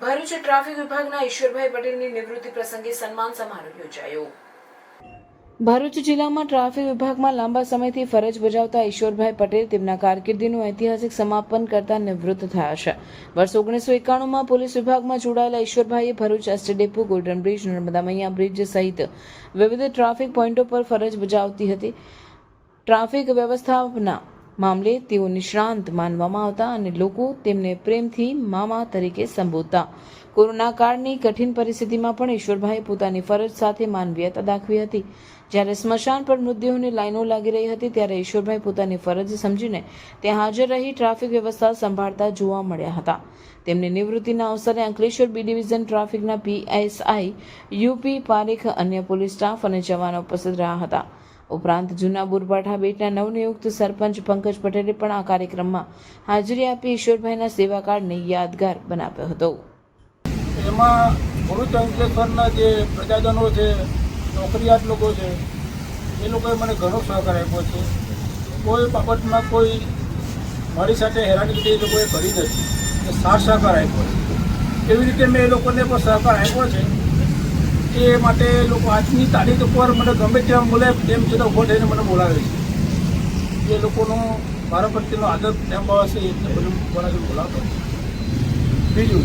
Bharuch traffic વિભાગના ઈશ્વરભાઈ પટેલની નિવૃત્તિ પ્રસંગે સન્માન સમારોહ યોજાયો. ભરૂચ જિલ્લામાં ટ્રાફિક વિભાગમાં લાંબા સમયથી ફરજ બજાવતા ઈશ્વરભાઈ પટેલ તેમના કારકિર્દીનું ઐતિહાસિક સમાપન કરતા નિવૃત્ત થયા છે. વર્ષ ઓગણીસો એકાણુંમાં પોલીસ વિભાગમાં જોડાયેલા ઈશ્વરભાઈએ Bharuch ST depot, golden bridge, Narmada Maiya bridge સહિત વિવિધ ટ્રાફિક પોઈન્ટો પર ફરજ બજાવતી હતી. ટ્રાફિક વ્યવસ્થાપના મામલે તેઓ નિષ્ણાંત માનવામાં આવતા અને લોકો તેમને પ્રેમથી મામા તરીકે સંબોધતા. કોરોના કાળની કઠિન પરિસ્થિતિમાં પણ ઈશ્વરભાઈએ પોતાની ફરજ સાથે માનવીયતા દાખવી હતી. જ્યારે સ્મશાન પર મૃતદેહોની લાઈનો લાગી રહી હતી, ત્યારે ઈશ્વરભાઈ પોતાની ફરજ સમજીને ત્યાં હાજર રહી ટ્રાફિક વ્યવસ્થા સંભાળતા જોવા મળ્યા હતા. તેમની નિવૃત્તિના અવસરે અંકલેશ્વર બી ડિવિઝન ટ્રાફિકના પીએસઆઈ યુપી પારેખ અન્ય પોલીસ સ્ટાફ અને જવાનો ઉપસ્થિત રહ્યા હતા. ઉપરાંત જૂના બુરપાઠા બેટના નવનિયુક્ત સરપંચ પંકજ પટેલે પણ આ કાર્યક્રમમાં હાજરી આપી ઈશ્વરભાઈના સેવાકાળને યાદગાર બનાવ્યો હતો. એમાં ભરૂચ અંકલેશ્વરના જે પ્રજાજનો છે, નોકરિયાત લોકો છે, એ લોકોએ મને ઘણો સહકાર આપ્યો છે. કોઈ બાબતમાં કોઈ મારી સાથે હેરાનગતિ એ લોકોએ કરી નથી. સાથ સહકાર આપ્યો છે. એવી રીતે મેં એ લોકોને પણ સહકાર આપ્યો છે. એ માટે લોકો આજની તારીખ ઉપર મને ગમે ત્યાં બોલે તેમ છતાં ઊભો થઈને મને બોલાવે છે. એ લોકોનો મારા પ્રત્યેનો આદર પ્રેમ ભાવ છે એટલે બધું બોલાવી બોલાવતો બીજું